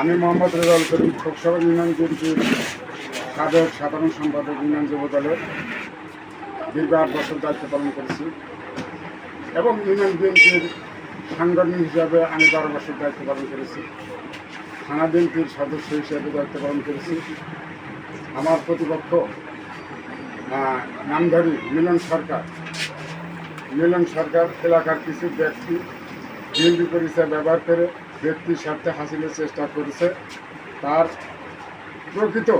আমি মোহাম্মদ রেজাউল করিম লোকসভা ইউনিয়ন বিএনপির সাবেক সাধারণ সম্পাদক ইউনিয়ন যুব দলের দীর্ঘ আট বছর দায়িত্ব পালন করেছি এবং ইউনিয়ন বিএনপির সাংগঠনিক হিসাবে আমি বারো বছর দায়িত্ব পালন করেছি, থানা বিএনপির সদস্য হিসাবে দায়িত্ব পালন করেছি। আমার প্রতিপক্ষ নামধারী মিলন সরকার। মিলন সরকার এলাকার কিছু ব্যক্তি বিএনপি পরিচয় ব্যবহার করে ব্যক্তির স্বার্থে হাসিলের চেষ্টা করেছে। তার প্রকৃত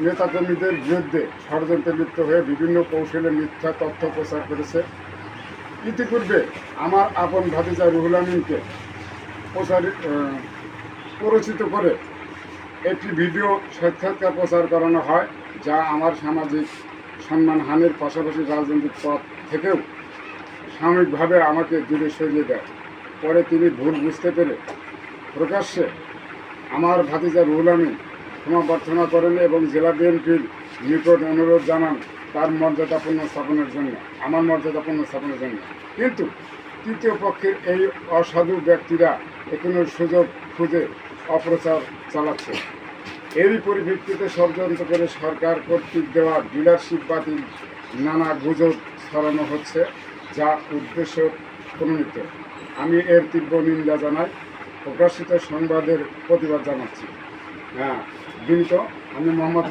নেতাকর্মীদের বিরুদ্ধে ষড়যন্ত্রে লিপ্ত হয়ে বিভিন্ন কৌশলে মিথ্যা তথ্য প্রচার করেছে। ইতিপূর্বে আমার আপন ভাতিজা রুহুল আমিনকে প্রচারিত আহ, প্ররোচিত করে একটি ভিডিও সাক্ষাৎকার প্রচার করানো হয়, যা আমার সামাজিক সম্মানহানির পাশাপাশি রাজনৈতিক পথ থেকেও সাময়িকভাবে আমাকে দূরে সরিয়ে দেয়। পরে তিনি ভুল বুঝতে পেরে প্রকাশ্যে আমার ভাতিজা রুহুল আমিন ক্ষমা প্রার্থনা করেন এবং জেলা বিএনপির নিকট অনুরোধ জানান তার মর্যাদাপূর্ণ স্থাপনের জন্য, আমার মর্যাদাপূর্ণ স্থাপনের জন্য। কিন্তু তৃতীয় পক্ষের এই অসাধু ব্যক্তিরা এখনও সুযোগ খুঁজে অপ্রচার চালাচ্ছে। এরই পরিপ্রেক্ষিতে ষড়যন্ত্র করে সরকার কর্তৃক দেওয়া ডিলারশিপ বাতিল। নানা গুজব ছড়ানো হচ্ছে যা উদ্দেশ্য প্রণীত। আমি এর তীব্র নিন্দা জানাই। প্রকাশিত সংবাদের প্রতিবাদ জানাচ্ছি। হ্যাঁ বিনীত আমি মোহাম্মদ